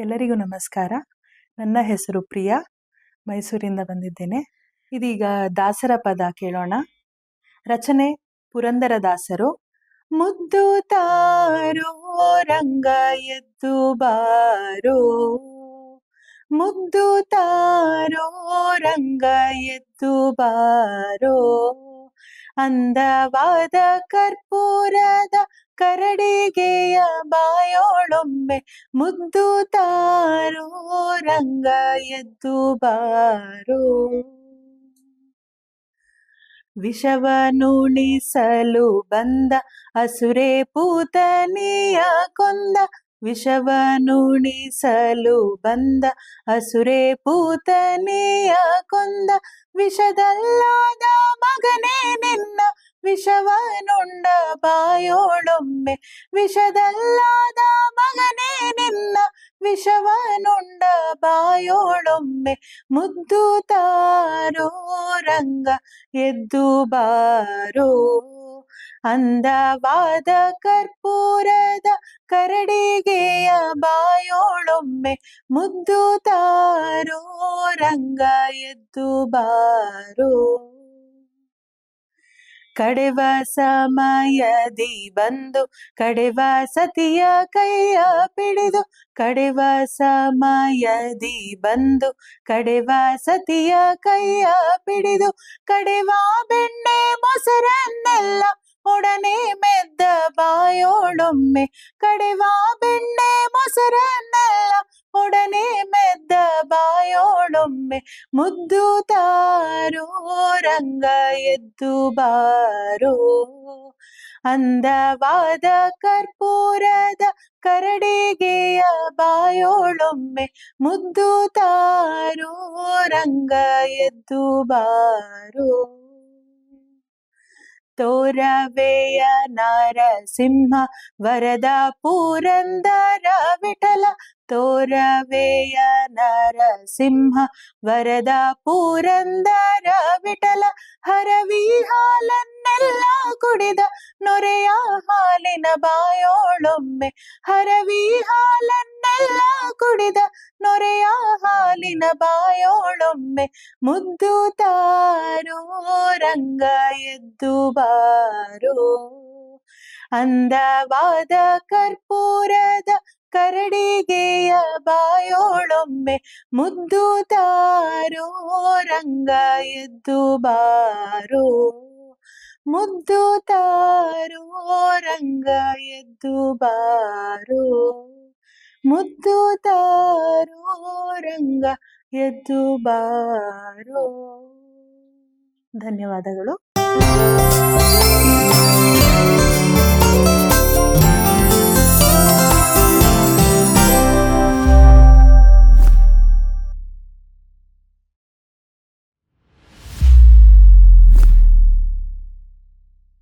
ಎಲ್ಲರಿಗೂ ನಮಸ್ಕಾರ. ನನ್ನ ಹೆಸರು ಪ್ರಿಯಾ. ಮೈಸೂರಿಂದ ಬಂದಿದ್ದೇನೆ. ಇದೀಗ ದಾಸರ ಪದ ಕೇಳೋಣ. ರಚನೆ ಪುರಂದರ ದಾಸರು. ಮುದ್ದು ತಾರೋ ರಂಗ ಎದ್ದು ಬಾರೋ. ಮುದ್ದು ತಾರೋ ರಂಗ ಎದ್ದು ಬಾರೋ. ಅಂದವಾದ ಕರ್ಪೂರದ ಕರಡಿಗೆಯ ಬಾಯೋಳೊಮ್ಮೆ ಮುದ್ದು ತಾರೋ ರಂಗ ಎದ್ದು ಬಾರೋ. ವಿಷವ ನುಣಿಸಲು ಬಂದ ಅಸುರೆ ಪೂತನಿಯ ಕೊಂದ. ವಿಷವ ನುಣಿಸಲು ಬಂದ ಅಸುರೆ ಪೂತನಿಯ ಕೊಂದ. ವಿಷದಲ್ಲಾದ ಮಗನೇ ನಿನ್ನ ವಿಷವನುಂಡ ಬಾಯೋಳೊಮ್ಮೆ ವಿಷದಲ್ಲಾದ ಮಗನೇ ನಿನ್ನ ವಿಷವನುಂಡ ಬಾಯೋಳೊಮ್ಮೆ ಮುದ್ದು ತಾರೋ ರಂಗ ಎದ್ದು ಬಾರೋ ಅಂದವಾದ ಕರ್ಪೂರದ ಕರಡಿಗೆಯ ಬಾಯೋಳೊಮ್ಮೆ ಮುದ್ದು ತಾರೋ ರಂಗ ಎದ್ದು ಬಾರೋ ಕಡೆವ ಸಮಯದಿ ಬಂದು ಕಡೆವ ಸತಿಯ ಕೈಯ ಪಿಡಿದು, ಕಡೆವ ಸಮಯದಿ ಬಂದು ಕಡೆವ ಸತಿಯ ಕೈಯ ಪಿಡಿದು, ಕಡೆವ ಬೆಣ್ಣೆ ಮೊಸರನ್ನೆಲ್ಲ ಒಡನೆ ಮೆದ್ದ ಬಾಯೋಳೊಮ್ಮೆ, ಕಡೆವ ಬೆಣ್ಣೆ ಮೊಸರನ್ನೆಲ್ಲ ಒಡನೆ ಮೆದ್ದ ಬಾಯೋಳೊಮ್ಮೆ ಮುದ್ದು ತಾರೋ ರಂಗ ಎದ್ದು ಬಾರೋ. ಅಂದವಾದ ಕರ್ಪೂರದ ಕರಡಿಗೆಯ ಬಾಯೋಳೊಮ್ಮೆ ಮುದ್ದು ತಾರೋ ರಂಗ ಎದ್ದು ಬಾರೋ. ತೋರವೆಯ ನರಸಿಂಹ ವರದ ಪೂರಂದರ ವಿಠಲ ತೋರವೆಯ ನರಸಿಂಹ, ವರದ ಪುರಂದರ ವಿಠಲ, ಹರವಿ ಹಾಲನ್ನೆಲ್ಲ ಕುಡಿದ ನೊರೆಯ ಹಾಲಿನ ಬಾಯೋಳೊಮ್ಮೆ, ಹರವಿ ಹಾಲನ್ನೆಲ್ಲ ಕುಡಿದ ನೊರೆಯ ಹಾಲಿನ ಬಾಯೋಳೊಮ್ಮೆ, ಮುದ್ದು ತಾರೋ ರಂಗ ಎದ್ದು ಬಾರೋ. ಅಂದವಾದ ಕರ್ಪೂರದ ಕರಡಿಗೆಯ ಬಾಯೋಳೊಮ್ಮೆ ಮುದ್ದು ತಾರೋ ರಂಗ ಎದ್ದು ಬಾರೋ. ಮುದ್ದು ತಾರೋ ರಂಗ ಎದ್ದು ಬಾರೋ. ಮುದ್ದು ತಾರೋ ರಂಗ ಎದ್ದು ಬಾರೋ. ಧನ್ಯವಾದಗಳು.